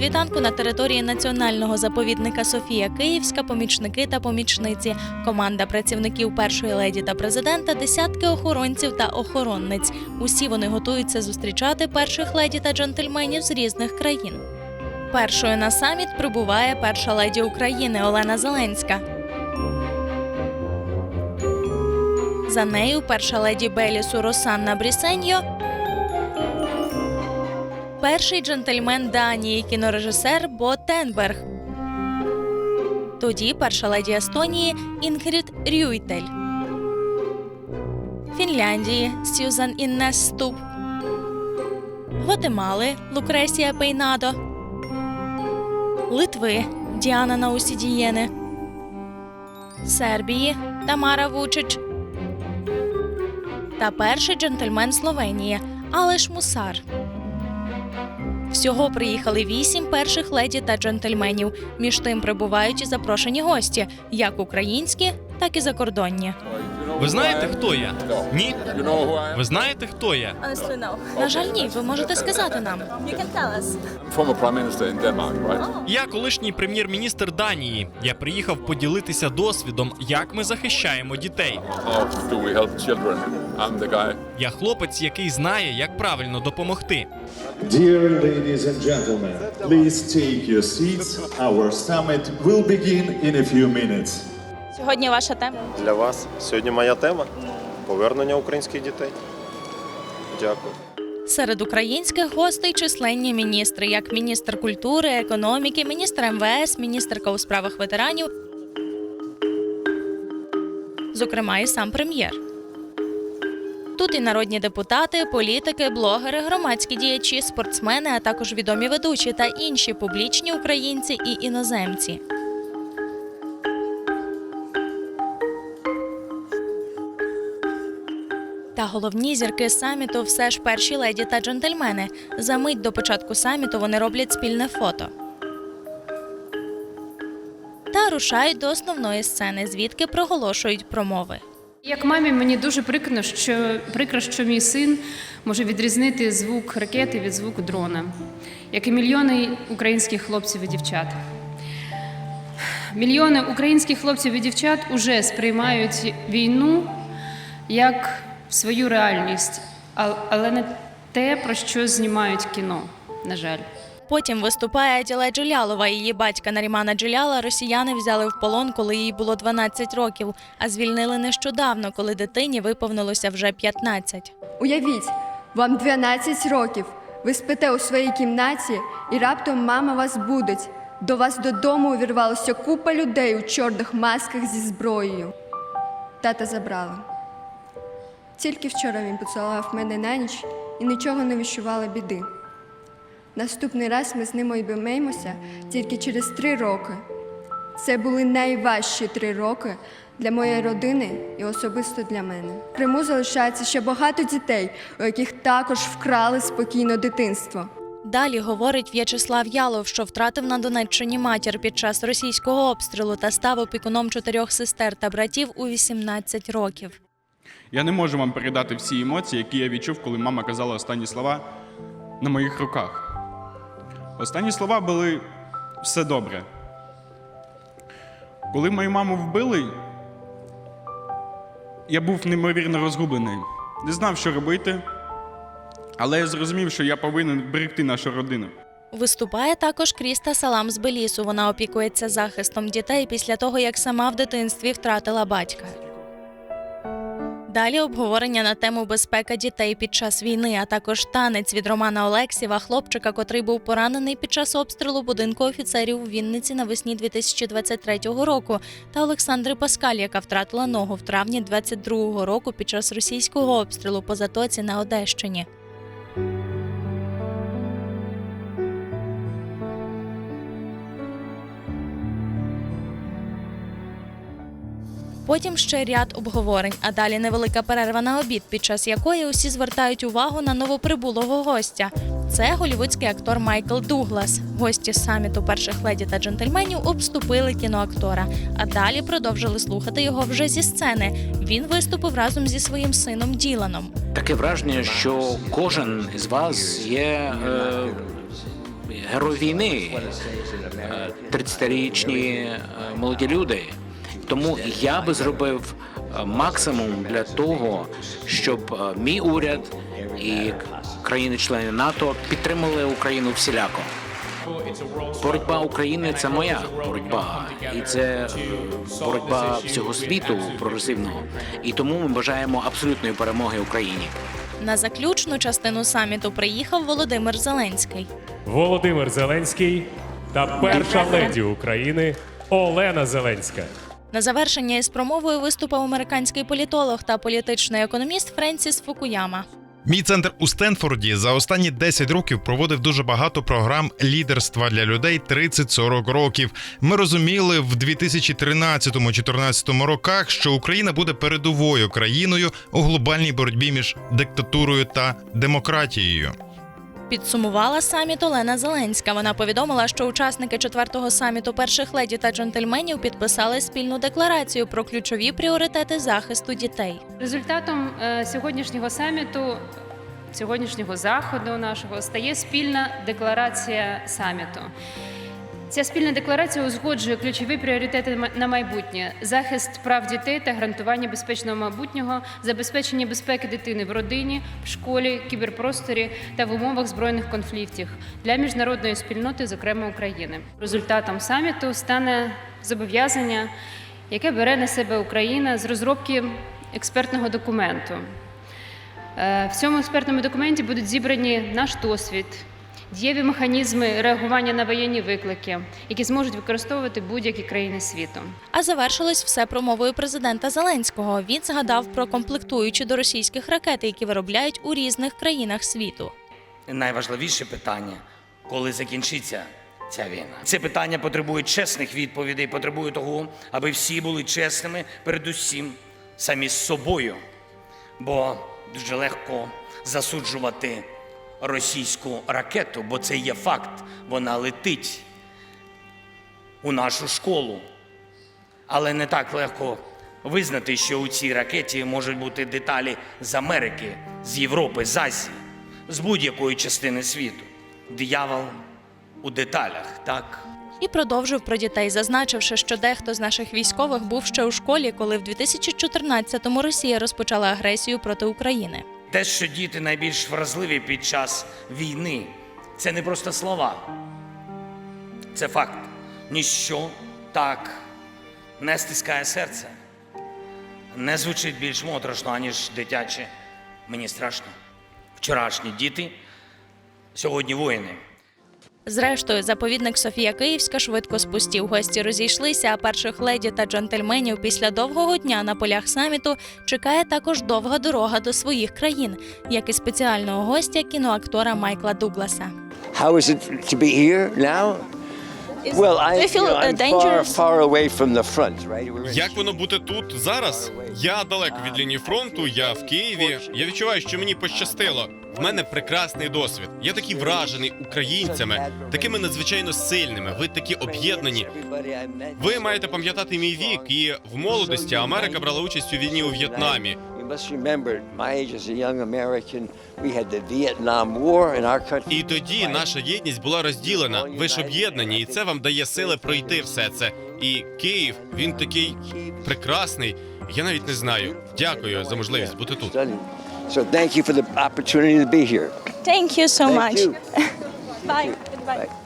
світанку на території національного заповідника Софія Київська, помічники та помічниці, команда працівників першої леді та президента, десятки охоронців та охоронниць. Усі вони готуються зустрічати перших леді та джентльменів з різних країн. Першою на саміт прибуває перша леді України Олена Зеленська. За нею перша леді Белісу Росанна Брісеньо, перший джентльмен Данії, кінорежисер Бо Тенберг. Тоді перша леді Естонії Інгрід Рюйтель. Фінляндії Сюзан Іннес Ступ. Гватемали Лукресія Пейнадо. Литви Діана Наусідієне. Сербії Тамара Вучич та перший джентльмен Словенії Алеш Мусар. Всього приїхали вісім перших леді та джентльменів. Між тим прибувають і запрошені гості, як українські, так і закордонні. Ви знаєте, хто я? Ні? Ви знаєте, хто я? Honestly. На жаль, ні, ви можете сказати нам. Я колишній прем'єр-міністр Данії. Я приїхав поділитися досвідом, як ми захищаємо дітей. Я хлопець, який знає, як правильно допомогти. Dear ladies and gentlemen, please take your seats. Our summit will begin in a few minutes. Сьогодні ваша тема. Для вас сьогодні моя тема повернення українських дітей. Дякую. Серед українських гостей численні міністри, як міністр культури, економіки, міністр МВС, міністерка у справах ветеранів, зокрема, і сам прем'єр. Тут і народні депутати, політики, блогери, громадські діячі, спортсмени, а також відомі ведучі та інші публічні українці і іноземці. Та головні зірки саміту все ж перші леді та джентльмени. За мить до початку саміту вони роблять спільне фото. Та рушають до основної сцени, звідки проголошують промови. Як мамі, мені дуже прикро, що прикро, що мій син може відрізнити звук ракети від звуку дрона, як і мільйони українських хлопців і дівчат. Мільйони українських хлопців і дівчат уже сприймають війну як свою реальність, але не те, про що знімають кіно, на жаль. Потім виступає Аділа Джулялова. Її батька Нарімана Джуляла росіяни взяли в полон, коли їй було 12 років, а звільнили нещодавно, коли дитині виповнилося вже 15. Уявіть, вам 12 років. Ви спите у своїй кімнаті, і раптом мама вас будить. До вас додому увірвалося купа людей у чорних масках зі зброєю. Тата забрали. Тільки вчора він поцілував мене на ніч і нічого не відчувала біди. Наступний раз ми з ним обіймемося тільки через три роки. Це були найважчі три роки для моєї родини і особисто для мене. В Криму залишається ще багато дітей, у яких також вкрали спокійне дитинство. Далі говорить В'ячеслав Ялов, що втратив на Донеччині матір під час російського обстрілу та став опікуном чотирьох сестер та братів у 18 років. Я не можу вам передати всі емоції, які я відчув, коли мама казала останні слова на моїх руках. Останні слова були все добре. Коли мою маму вбили, я був неймовірно розгублений. Не знав, що робити, але я зрозумів, що я повинен берегти нашу родину. Виступає також Кріста Салам з Белісу. Вона опікується захистом дітей після того, як сама в дитинстві втратила батька. Далі обговорення на тему безпека дітей під час війни, а також танець від Романа Олексєва, хлопчика, котрий був поранений під час обстрілу будинку офіцерів у Вінниці навесні 2023 року, та Олександри Паскаль, яка втратила ногу в травні 2022 року під час російського обстрілу по затоці на Одещині. Потім ще ряд обговорень, а далі невелика перерва на обід, під час якої усі звертають увагу на новоприбулого гостя. Це голівудський актор Майкл Дуглас. Гості саміту перших леді та джентльменів обступили кіноактора, а далі продовжили слухати його вже зі сцени. Він виступив разом зі своїм сином Діланом. Таке враження, що кожен із вас є е, герой війни, е, 30-річні е, молоді люди. Тому я би зробив е, максимум для того, щоб е, мій уряд і країни-члени НАТО підтримали Україну всіляко. Боротьба України це моя боротьба, і це е, боротьба всього світу прогресивного. І тому ми бажаємо абсолютної перемоги Україні. На заключну частину саміту приїхав Володимир Зеленський. Володимир Зеленський та перша леді України Олена Зеленська. На завершення із промовою виступив американський політолог та політичний економіст Френсіс Фукуяма. Мій центр у Стенфорді за останні 10 років проводив дуже багато програм лідерства для людей 30-40 років. Ми розуміли в 2013-2014 роках, що Україна буде передовою країною у глобальній боротьбі між диктатурою та демократією. Підсумувала саміт Олена Зеленська. Вона повідомила, що учасники четвертого саміту перших леді та джентльменів підписали спільну декларацію про ключові пріоритети захисту дітей. Результатом е, сьогоднішнього саміту, сьогоднішнього заходу нашого стає спільна декларація саміту. Ця спільна декларація узгоджує ключові пріоритети на майбутнє: захист прав дітей та гарантування безпечного майбутнього, забезпечення безпеки дитини в родині, в школі, кіберпросторі та в умовах збройних конфліктів для міжнародної спільноти, зокрема України. Результатом саміту стане зобов'язання, яке бере на себе Україна з розробки експертного документу. Е, В цьому експертному документі будуть зібрані наш досвід, дієві механізми реагування на воєнні виклики, які зможуть використовувати будь-які країни світу. А завершилось все промовою президента Зеленського. Він згадав про комплектуючі до російських ракет, які виробляють у різних країнах світу. найважливіше питання, коли закінчиться ця війна. Це питання потребує чесних відповідей, потребує того, аби всі були чесними, передусім самі з собою. Бо дуже легко засуджувати російську ракету, бо це є факт. Вона летить у нашу школу. Але не так легко визнати, що у цій ракеті можуть бути деталі з Америки, з Європи, з Азії, з будь-якої частини світу. Диявол у деталях, так? І продовжив про дітей, зазначивши, що дехто з наших військових був ще у школі, коли в 2014-му Росія розпочала агресію проти України. Те, що діти найбільш вразливі під час війни, це не просто слова. Це факт. Ніщо так не стискає серце, не звучить більш моторошно, аніж дитяче. Мені страшно. Вчорашні діти, сьогодні воїни. Зрештою, заповідник Софія Київська швидко спустів. Гості розійшлися, а перших леді та джентльменів після довгого дня на полях саміту чекає також довга дорога до своїх країн, як і спеціального гостя кіноактора Майкла Дугласа. How is it to be here now? Well, I, do you feel, uh, far, dangerous? far away from the front, right? We're in- Як воно бути тут зараз? Я далеко від лінії фронту, я в Києві. Я відчуваю, що мені пощастило. В мене прекрасний досвід. Я такий вражений українцями, такими надзвичайно сильними. Ви такі об'єднані. Ви маєте пам'ятати мій вік, і в молодості Америка брала участь у війні у В'єтнамі. You must remember, my age as a young American, we had the Vietnam War in our country. І тоді наша єдність була розділена. Ви ж об'єднані, і це вам дає сили пройти все це. І Київ, він такий прекрасний. Я навіть не знаю. Дякую за можливість бути тут. Stunning. So thank you for the opportunity to be here. Thank you so Thank much. you. Bye. Goodbye. Bye.